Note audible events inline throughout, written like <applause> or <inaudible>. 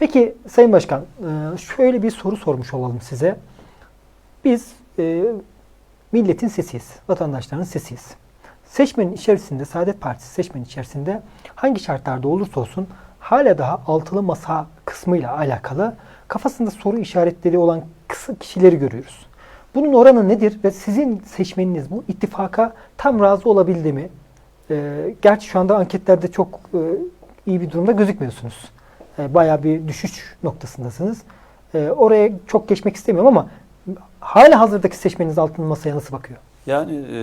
Peki Sayın Başkan, e, şöyle bir soru sormuş olalım size. Biz e, milletin sesiyiz, vatandaşların sesiyiz. Seçmenin içerisinde, Saadet Partisi seçmenin içerisinde hangi şartlarda olursa olsun hala daha altılı masa kısmıyla alakalı kafasında soru işaretleri olan kısa kişileri görüyoruz. Bunun oranı nedir ve sizin seçmeniniz bu ittifaka tam razı olabildi mi? E, gerçi şu anda anketlerde çok e, iyi bir durumda gözükmüyorsunuz. E, bayağı bir düşüş noktasındasınız. E, oraya çok geçmek istemiyorum ama hala hazırdaki seçmeniniz altın masaya nasıl bakıyor? Yani e,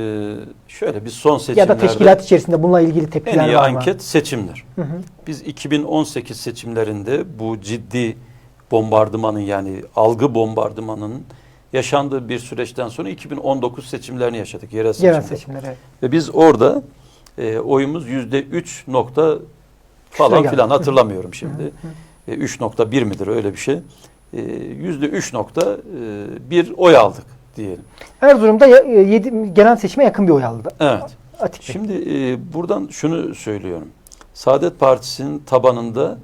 şöyle biz son Ya seçimlerde da teşkilat içerisinde bununla ilgili en tepkiler iyi var mı? anket seçimdir. Hı hı. Biz 2018 seçimlerinde bu ciddi bombardımanın yani algı bombardımanının yaşandığı bir süreçten sonra 2019 seçimlerini yaşadık. Yerel, Yerel seçimler. seçimleri. evet. Ve biz orada e, oyumuz yüzde üç nokta falan geldi. filan hatırlamıyorum şimdi. E, 3.1 midir öyle bir şey. E, Yüzde üç nokta e, bir oy aldık diyelim. Erzurum'da ya- e, yedi, genel seçime yakın bir oy aldı. Evet. Atik Bey. Şimdi e, buradan şunu söylüyorum. Saadet Partisi'nin tabanında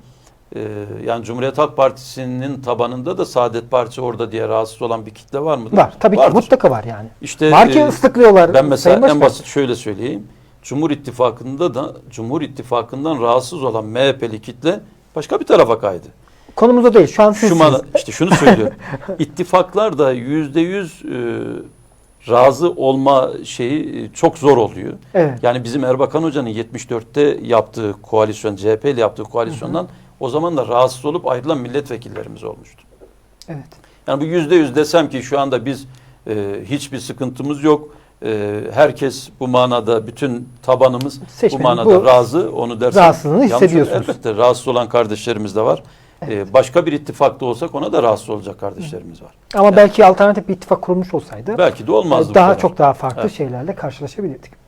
e, yani Cumhuriyet Halk Partisi'nin tabanında da Saadet Partisi orada diye rahatsız olan bir kitle var mıdır? var. Tabii ki mutlaka var yani. İşte var ki e, ıslıklıyorlar. ben mesela en Başkan. basit şöyle söyleyeyim. Cumhur İttifakı'nda da Cumhur İttifakı'ndan rahatsız olan MHP'li kitle başka bir tarafa kaydı. Konumuzda değil. Şu an sizsiniz. mana, işte şunu söylüyorum. <laughs> İttifaklar da yüzde yüz e, razı olma şeyi e, çok zor oluyor. Evet. Yani bizim Erbakan Hoca'nın 74'te yaptığı koalisyon, CHP ile yaptığı koalisyondan o zaman da rahatsız olup ayrılan milletvekillerimiz olmuştu. Evet. Yani bu yüzde yüz desem ki şu anda biz e, hiçbir sıkıntımız yok. E, herkes bu manada bütün tabanımız Seçmenin bu manada bu razı. Onu dersem rahatsızlığını yanlış olur. hissediyorsunuz. Elbette rahatsız olan kardeşlerimiz de var. E, başka bir ittifakta olsak ona da rahatsız olacak kardeşlerimiz var. Ama belki alternatif bir ittifak kurulmuş olsaydı Belki de olmazdı. bu daha çok daha farklı Evet. şeylerle karşılaşabilirdik.